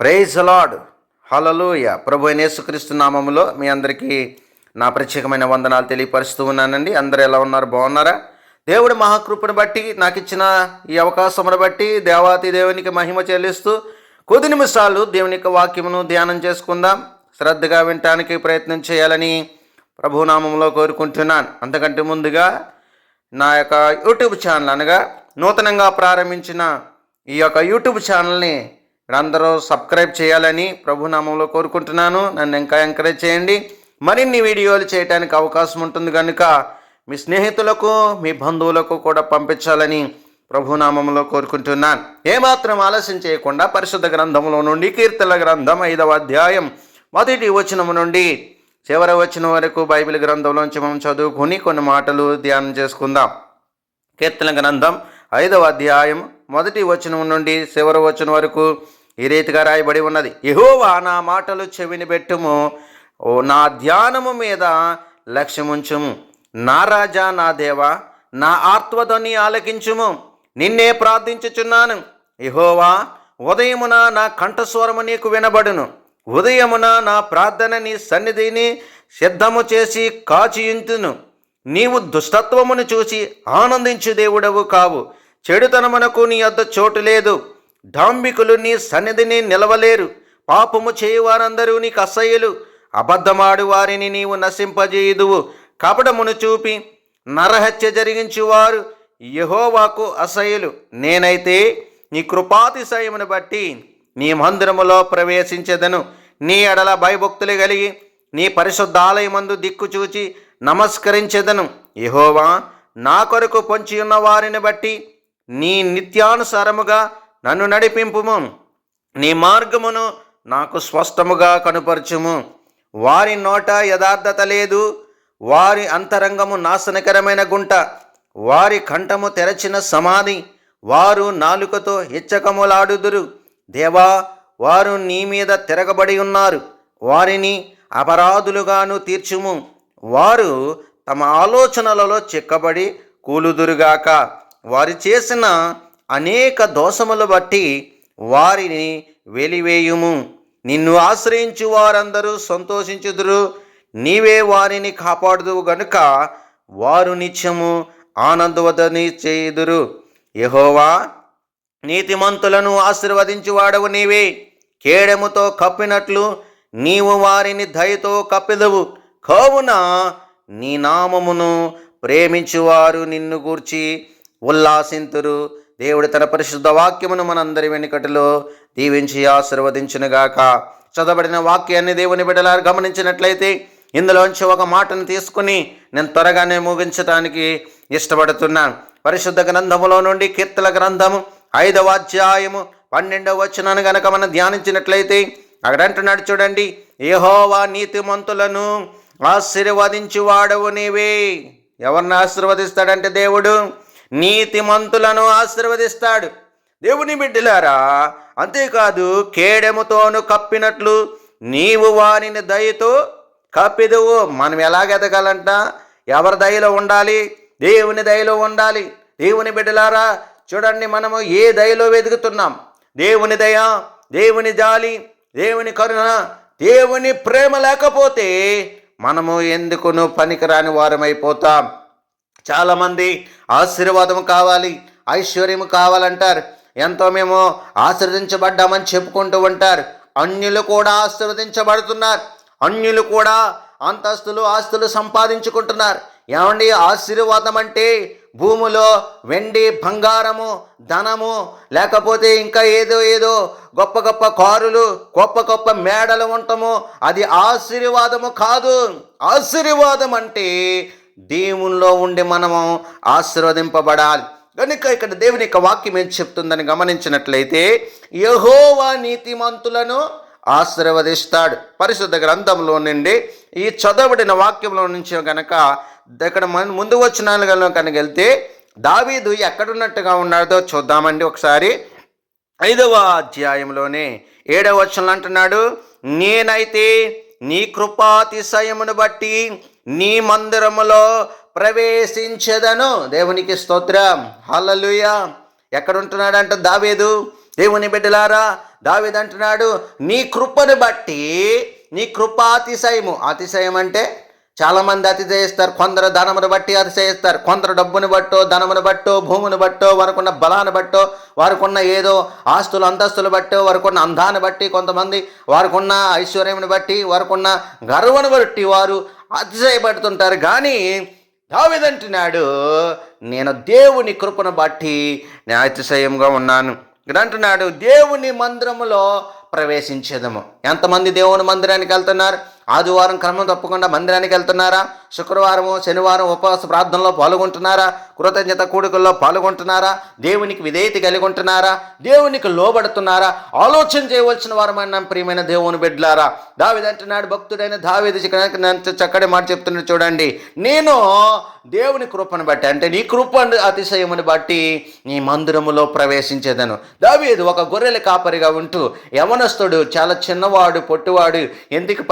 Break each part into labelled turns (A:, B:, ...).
A: Praise lord హలలోయ ప్రభు యేసుక్రీస్తు నామములో మీ అందరికీ నా ప్రత్యేకమైన వందనాలు తెలియపరుస్తూ ఉన్నానండి. అందరూ ఎలా ఉన్నారు? బాగున్నారా? దేవుడి మహాకృపను బట్టి నాకు ఇచ్చిన ఈ అవకాశమును బట్టి దేవాతి దేవునికి మహిమ చెల్లిస్తూ కొద్ది నిమిషాలు దేవుని యొక్క వాక్యమును ధ్యానం చేసుకుందాం. శ్రద్ధగా వినటానికి ప్రయత్నం చేయాలని ప్రభునామంలో కోరుకుంటున్నాను. అంతకంటే ముందుగా నా యొక్క యూట్యూబ్ ఛానల్ అనగా నూతనంగా ప్రారంభించిన ఈ యొక్క యూట్యూబ్ ఛానల్ని మీరందరూ సబ్స్క్రైబ్ చేయాలని ప్రభునామంలో కోరుకుంటున్నాను. నన్ను ఇంకా ఎంకరేజ్ చేయండి. మరిన్ని వీడియోలు చేయడానికి అవకాశం ఉంటుంది కనుక మీ స్నేహితులకు మీ బంధువులకు కూడా పంపించాలని ప్రభునామంలో కోరుకుంటున్నాను. ఏమాత్రం ఆలస్యం చేయకుండా పరిశుద్ధ గ్రంథంలో నుండి కీర్తన గ్రంథం ఐదవ అధ్యాయం మొదటి వచనము నుండి చివరి వచ్చిన వరకు బైబిల్ గ్రంథంలోంచి మనం చదువుకొని కొన్ని మాటలు ధ్యానం చేసుకుందాం. కీర్తన గ్రంథం ఐదవ అధ్యాయం మొదటి వచనం నుండి చివరి వచనం వరకు ఈ రీతిగా రాయబడి ఉన్నది. యహోవా నా మాటలు చెవిని పెట్టుము. ఓ నా ధ్యానము మీద లక్ష్యముంచుము. నా రాజా నా దేవ నా ఆత్మధ్వని ఆలకించుము. నిన్నే ప్రార్థించుచున్నాను. యహోవా ఉదయమున నా కంఠస్వరము నీకు వినబడును. ఉదయమున నా ప్రార్థన నీ సన్నిధిని సిద్ధము చేసి కాచియుంతును. నీవు దుష్టత్వమును చూసి ఆనందించు దేవుడవు కావు. చెడుతనమునకు నీ వద్ద చోటు లేదు. డాంబికులు నీ సన్నిధిని నిలవలేరు. పాపము చేయువారందరూ నీకు అసహ్యులు. అబద్ధమాడు వారిని నీవు నశింపజేయుదువు. కపటమును చూపి నరహత్య జరిగించువారు యహోవాకు అసహ్యులు. నేనైతే నీ కృపాతిశయమును బట్టి నీ మందిరములో ప్రవేశించదను. నీ ఎడల భయభక్తులు కలిగి నీ పరిశుద్ధ ఆలయమందు దిక్కు చూచి నమస్కరించెదను. యహోవా నా కొరకు పొంచి ఉన్న వారిని బట్టి నీ నిత్యానుసారముగా నన్ను నడిపింపుము. నీ మార్గమును నాకు స్పష్టముగా కనుపరచుము. వారి నోట యథార్థత లేదు. వారి అంతరంగము నాశనకరమైన గుంట. వారి కంఠము తెరచిన సమాధి. వారు నాలుకతో హెచ్చకములాడుదురు. దేవా వారు నీ మీద తిరగబడి ఉన్నారు. వారిని అపరాధులుగాను తీర్చుము. వారు తమ ఆలోచనలలో చిక్కబడి కూలుదురుగాక. వారు చేసిన అనేక దోషములు బట్టి వారిని వెలివేయుము. నిన్ను ఆశ్రయించు వారందరూ సంతోషించుదురు. నీవే వారిని కాపాడుదువు గనుక వారు నిత్యము ఆనందవదని చేయుదురు. యహోవా నీతిమంతులను ఆశీర్వదించువాడవు నీవే. కేడెముతో కప్పినట్లు నీవు వారిని దయతో కప్పిదవు. కావున నీ నామమును ప్రేమించువారు నిన్ను గూర్చి ఉల్లాసింతురు. దేవుడు తన పరిశుద్ధ వాక్యమును మనందరి వెనుకటిలో దీవించి ఆశీర్వదించునుగాక. చదవబడిన వాక్యాన్ని దేవుని బిడ్డలారు గమనించినట్లయితే ఇందులోంచి ఒక మాటను తీసుకుని నేను త్వరగానే ముగించడానికి ఇష్టపడుతున్నాను పరిశుద్ధ గ్రంథములో నుండి కీర్తల గ్రంథము ఐదవ అధ్యాయము పన్నెండవ వచనాన్ని గనక మనం ధ్యానించినట్లయితే అక్కడంటున్నాడు చూడండి ఏహోవా నీతిమంతులను ఆశీర్వదించువాడవు నీవే. ఎవరిని ఆశీర్వదిస్తాడంటే దేవుడు? నీతిమంతులను ఆశీర్వదిస్తాడు. దేవుని బిడ్డలారా అంతేకాదు కేడెముతోను కప్పినట్లు నీవు వారిని దయతో కప్పిదువు. మనం ఎలాగెదగాలంట ఎవరి దయలో ఉండాలి? దేవుని దయలో ఉండాలి. దేవుని బిడ్డలారా చూడండి మనము ఏ దయలో వెతుకుతున్నాం? దేవుని దయ దేవుని జాలి దేవుని కరుణ దేవుని ప్రేమ లేకపోతే మనము ఎందుకును పనికిరాని వారమైపోతాం? చాలామంది ఆశీర్వాదం కావాలి ఐశ్వర్యము కావాలంటారు. ఎంతో మేము ఆశీర్వదించబడ్డామని చెప్పుకుంటూ ఉంటారు. అన్యులు కూడా ఆశీర్వదించబడుతున్నారు. అన్యులు కూడా అంతస్తులు ఆస్తులు సంపాదించుకుంటున్నారు. ఏమండి ఆశీర్వాదం అంటే భూమిలో వెండి బంగారము ధనము లేకపోతే ఇంకా ఏదో ఏదో గొప్ప గొప్ప కారులు గొప్ప గొప్ప మేడలు ఉండటము. అది ఆశీర్వాదము కాదు. ఆశీర్వాదం అంటే దేవునిలో ఉండి మనము ఆశీర్వదింపబడాలి. కనుక ఇక్కడ దేవుని యొక్క వాక్యం ఏం చెప్తుందని గమనించినట్లయితే యహోవా నీతిమంతులను ఆశీర్వదిస్తాడు. పరిశుద్ధ గ్రంథంలో నుండి ఈ చదవబడిన వాక్యంలో నుంచి కనుక ఇక్కడ మన ముందు వచ్చిన కనుక వెళ్తే దావీదు ఎక్కడున్నట్టుగా ఉన్నాడో చూద్దామండి ఒకసారి. ఐదవ అధ్యాయంలోనే ఏడవ వచనంలో అంటున్నాడు నేనైతే నీ కృపాతిశయమును బట్టి నీ మందిరములో ప్రవేశించదను. దేవునికి స్తోత్రం. హలలుయ ఎక్కడుంటున్నాడంట దావేదు? దేవుని బిడ్డలారా దావేది అంటున్నాడు నీ కృపను బట్టి నీ కృప అతిశయము అతిశయం అంటే చాలామంది అతిశయిస్తారు. కొందరు ధనమును బట్టి అతిశయిస్తారు. కొందరు డబ్బును బట్టో ధనమును బట్టో భూమును బట్టో వారికున్న బలాన్ని బట్టో వారికున్న ఏదో ఆస్తులు అంతస్తులు బట్టో వారికున్న అందాన్ని బట్టి కొంతమంది వారికున్న ఐశ్వర్యమును బట్టి వారికున్న గర్వను బట్టి వారు అతిశయపడుతుంటారు. కానీ దావిదంటున్నాడు నేను దేవుని కృపను బట్టి అతిశయంగా ఉన్నాను. ఇక్కడ అంటున్నాడు దేవుని మందిరములో ప్రవేశించేదము. ఎంతమంది దేవుని మందిరానికి వెళ్తున్నారు? ఆదివారం క్రమం తప్పకుండా మందిరానికి వెళ్తున్నారా? శుక్రవారం శనివారం ఉపవాస ప్రార్థనలో పాల్గొంటున్నారా? కృతజ్ఞత కూడుకల్లో పాల్గొంటున్నారా? దేవునికి విధేయత కలిగి ఉంటున్నారా? దేవునికి లోబడుతున్నారా? ఆలోచన చేయవలసిన వారమైన ప్రియమైన దేవుని బిడ్డలారా? దావిదంటున్నాడు భక్తుడైన దావేది చక్కటి మాట చెప్తున్నాడు చూడండి. నేను దేవుని కృపను బట్టి అంటే నీ కృప అతిశయముని బట్టి నీ మందిరములో ప్రవేశించేదను. దావీదు ఒక గొర్రెల కాపరిగా ఉంటూ యవనస్తుడు చాలా చిన్నవాడు పొట్టివాడు ఎందుకు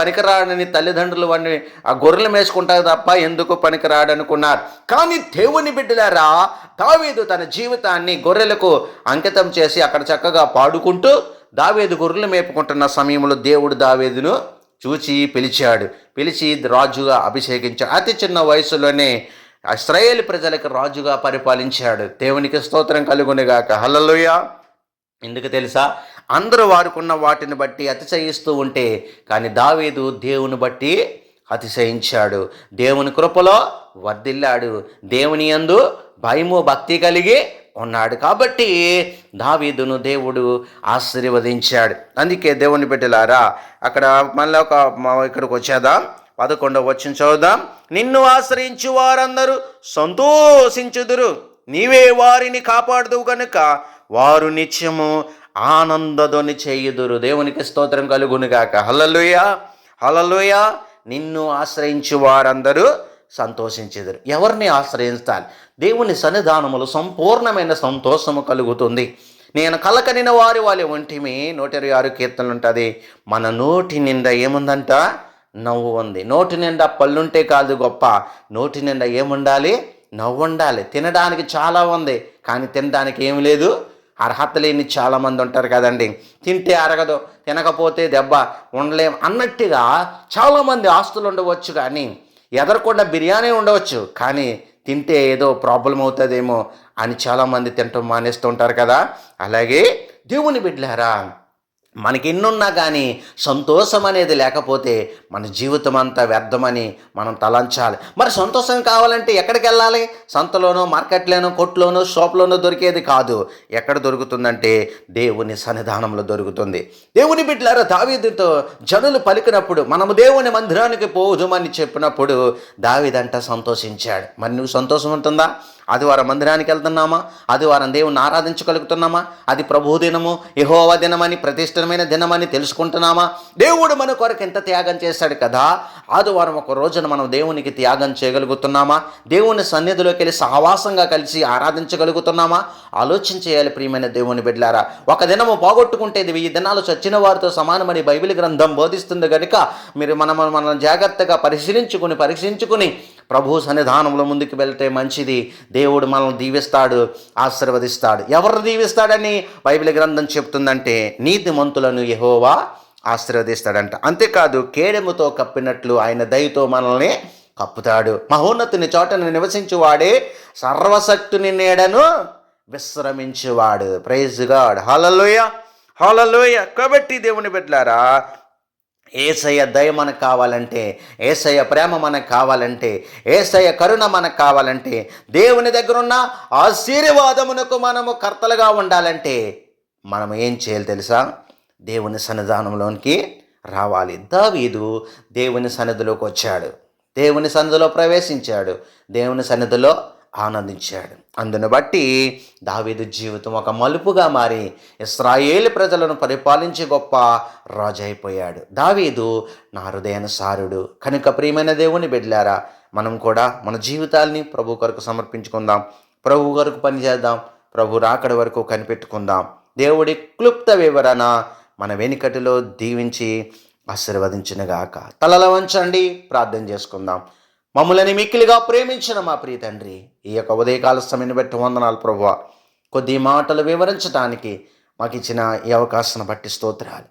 A: పనికిరాడని తల్లిదండ్రులు వాడిని ఆ గొర్రెలు మేసుకుంటారు తప్ప ఎందుకు పనికిరాడనుకున్నారు. కానీ దేవుని బిడ్డలారా దావీదు తన జీవితాన్ని గొర్రెలకు అంకితం చేసి అక్కడ చక్కగా పాడుకుంటూ దావేదు గొర్రెలు మేపుకుంటున్న సమయంలో దేవుడు దావేదును చూచి పిలిచాడు. పిలిచి రాజుగా అభిషేకించాడు అతి చిన్న వయసులోనే ఇస్రాయేల్ ప్రజలకు రాజుగా పరిపాలించాడు. దేవునికి స్తోత్రం కలుగునిగాక. హల్లలోయ. ఎందుకు తెలుసా? అందరూ వారుకున్న వాటిని బట్టి అతిశయిస్తూ ఉంటే కానీ దావీదు దేవుని బట్టి అతిశయించాడు. దేవుని కృపలో వర్ధిల్లాడు. దేవుని యందు భయము భక్తి కలిగి ఉన్నాడు. కాబట్టి దావీదును దేవుడు ఆశీర్వదించాడు. అందుకే దేవుని బిడ్డలారా అక్కడ మళ్ళీ ఒక ఇక్కడికి వచ్చేదాం పదకొండవ వచ్చిన చదువుదాం నిన్ను ఆశ్రయించు వారందరూ సంతోషించుదురు. నీవే వారిని కాపాడుదువు కనుక వారు నిత్యము ఆనందధ్వని చేయుదురు. దేవునికి స్తోత్రం కలుగునుగాక. హల్లలుయ హల్లలుయ. నిన్ను ఆశ్రయించు వారందరూ సంతోషించెదరు. ఎవరిని ఆశ్రయించాలి? దేవుని సన్నిధానములు సంపూర్ణమైన సంతోషము కలుగుతుంది. నేను కలకనిన వారి వాళ్ళ ఒంటిమి నూట ఇరవై ఆరు కీర్తనలు ఉంటుంది మన నోటి నిండా ఏముందంట? నవ్వు ఉంది. నోటి నిండా పళ్ళుంటే కాదు గొప్ప. నోటి నిండా ఏముండాలి? నవ్వు ఉండాలి. తినడానికి చాలా ఉంది. కానీ తినడానికి ఏమి లేదు? అర్హత లేని చాలామంది ఉంటారు కదండి. తింటే అరగదు తినకపోతే దెబ్బ ఉండలేం అన్నట్టుగా చాలామంది ఆస్తులు ఉండవచ్చు కానీ ఎదరకుండా బిర్యానీ ఉండవచ్చు కానీ తింటే ఏదో ప్రాబ్లం అవుతుందేమో అని చాలామంది తింటాం మానేస్తూ ఉంటారు కదా. అలాగే దేవుని బిడ్డలారా మనకి ఎన్నున్నా కానీ సంతోషం అనేది లేకపోతే మన జీవితం అంతా వ్యర్థమని మనం తలంచాలి. మరి సంతోషం కావాలంటే ఎక్కడికి వెళ్ళాలి సంతలోనో మార్కెట్లోనో కొట్లోనో షాప్లోనో దొరికేది కాదు. ఎక్కడ దొరుకుతుందంటే దేవుని సన్నిధానంలో దొరుకుతుంది. దేవుని బిడ్డలారా దావీదుతో జనులు పలికినప్పుడు మనము దేవుని మందిరానికి పోదుమని చెప్పినప్పుడు దావీదంట సంతోషించాడు. మరి నువ్వు సంతోషం ఉంటుందా? ఆదివారం మందిరానికి వెళ్తున్నామా? ఆదివారం దేవుని ఆరాధించగలుగుతున్నామా? అది ప్రభు దినము యహోవ దినమని ప్రతిష్టమైన దినమని తెలుసుకుంటున్నామా? దేవుడు మన కొరకు ఎంత త్యాగం చేశాడు కదా ఆదివారం ఒక రోజున మనం దేవునికి త్యాగం చేయగలుగుతున్నామా? దేవుని సన్నిధిలోకి వెళ్ళి సహవాసంగా కలిసి ఆరాధించగలుగుతున్నామా? ఆలోచన చేయాలి ప్రియమైన దేవుని బిడ్డారా ఒక దినము పోగొట్టుకుంటే వెయ్యి దినాలు చచ్చిన వారితో సమానమని బైబిల్ గ్రంథం బోధిస్తుంది కనుక మీరు మనం మనం జాగ్రత్తగా పరిశీలించుకుని పరీక్షించుకుని ప్రభు సన్నిధానంలో ముందుకు వెళ్తే మంచిది. దేవుడు మనల్ని దీవిస్తాడు ఆశీర్వదిస్తాడు. ఎవరు దీవిస్తాడని బైబిల్ గ్రంథం చెప్తుందంటే నీతిమంతులను యహోవా ఆశీర్వదిస్తాడంట. అంతేకాదు కేడెముతో కప్పినట్లు ఆయన దయతో మనల్ని కప్పుతాడు. మహోన్నతుని చోటను నివసించువాడే సర్వశక్తుని నీడను విశ్రమించువాడు. ప్రైజ్ గాడ్ హాలలోయ హాలలోయ కాబట్టి దేవుని బిడ్డలారా ఏసయ్య దయ మనకు కావాలంటే ఏసయ్య ప్రేమ మనకు కావాలంటే ఏసయ్య కరుణ మనకు కావాలంటే దేవుని దగ్గర ఉన్న ఆశీర్వాదమునకు మనము కర్తలుగా ఉండాలంటే మనం ఏం చేయాలి తెలుసా? దేవుని సన్నిధానంలోనికి రావాలి. దావీదు దేవుని సన్నిధిలోకి వచ్చాడు. దేవుని సన్నిధిలో ప్రవేశించాడు. దేవుని సన్నిధిలో ఆనందించాడు. అందును బట్టి దావీదు జీవితం ఒక మలుపుగా మారి ఇస్రాయేలు ప్రజలను పరిపాలించే గొప్ప రాజైపోయాడు. అయిపోయాడు దావీదు నా హృదయానుసారుడు. కనుక ప్రియమైన దేవుని బిడ్లారా మనం కూడా మన జీవితాల్ని ప్రభు కొరకు సమర్పించుకుందాం. ప్రభు కొరకు పనిచేద్దాం. ప్రభు రాకడి వరకు కనిపెట్టుకుందాం. దేవుడి క్లుప్త వివరణ మన వెనుకటిలో దీవించి ఆశీర్వదించినగాక. తలల వంచండి. ప్రార్థన చేసుకుందాం. మమ్మల్ని మిక్కిలిగా ప్రేమించిన మా ప్రియ తండ్రి ఈ యొక్క ఉదయకాల సమయాన్ని బట్టి వందనాలు ప్రభు కొద్ది మాటలు వివరించడానికి మాకు ఇచ్చిన ఈ అవకాశాన్ని బట్టి స్తోత్రాలు.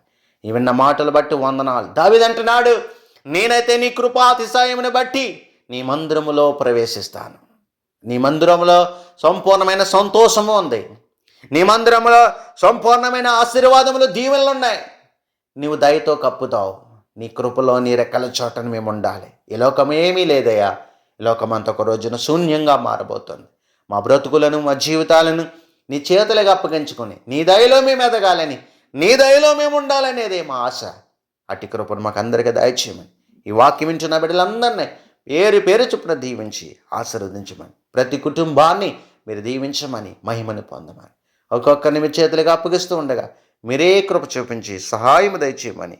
A: ఈ విన్న మాటలు బట్టి వందనాలు. దావిదంటున్నాడు నేనైతే నీ కృపాతిశయమును బట్టి నీ మందిరములో ప్రవేశిస్తాను. నీ మందిరంలో సంపూర్ణమైన సంతోషము ఉంది. నీ మందిరంలో సంపూర్ణమైన ఆశీర్వాదములు దీవెనలు ఉన్నాయి. నీవు దయతో కప్పుతావు. నీ కృపలో నీ రెక్కల చోటను మేము ఉండాలి. ఈ లోకం ఏమీ లేదయ్యా. ఈ లోకం అంత ఒక రోజున శూన్యంగా మారబోతుంది. మా బ్రతుకులను మా జీవితాలను నీ చేతులకు అప్పగించుకొని నీ దయలో మేము ఎదగాలని నీ దయలో మేము ఉండాలనేదే మా ఆశ. అట్టి కృపను మాకు అందరికీ దయచేయమని ఈ వాక్యం వింటున్న బిడ్డలందరినీ పేరు పేరు చొప్పున దీవించి ఆశీర్వదించమని ప్రతి కుటుంబాన్ని మీరు దీవించమని మహిమను పొందమని ఒక్కొక్కరిని మీ చేతులకు అప్పగిస్తూ ఉండగా మీరే కృప చూపించి సహాయం దయచేయమని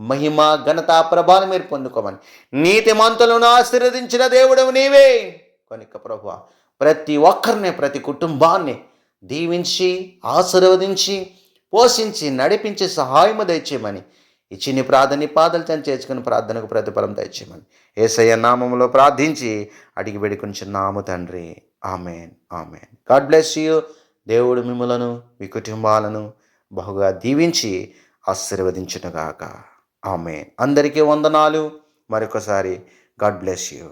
A: మహిమ ఘనత ప్రభావం మీరు పొందుకోమని. నీతి మంతులను ఆశీర్వదించిన దేవుడు నీవే. కనుక ప్రభు ప్రతి ఒక్కరిని ప్రతి కుటుంబాన్ని దీవించి ఆశీర్వదించి పోషించి నడిపించి సహాయము దయచేయమని. ఈ చిన్ని ప్రార్థన పాదలు తను చేర్చుకుని ప్రార్థనకు ప్రతిఫలం దయచేయమని. ఏసయ్య నామములో ప్రార్థించి అడిగి నాము తండ్రి. Amen. Amen. God bless you. దేవుడు మిమ్మలను మీ కుటుంబాలను బహుగా దీవించి ఆశీర్వదించునుగాక. ఆమె అందరికీ వందనాలు. మరొకసారి గాడ్ బ్లెస్ యూ.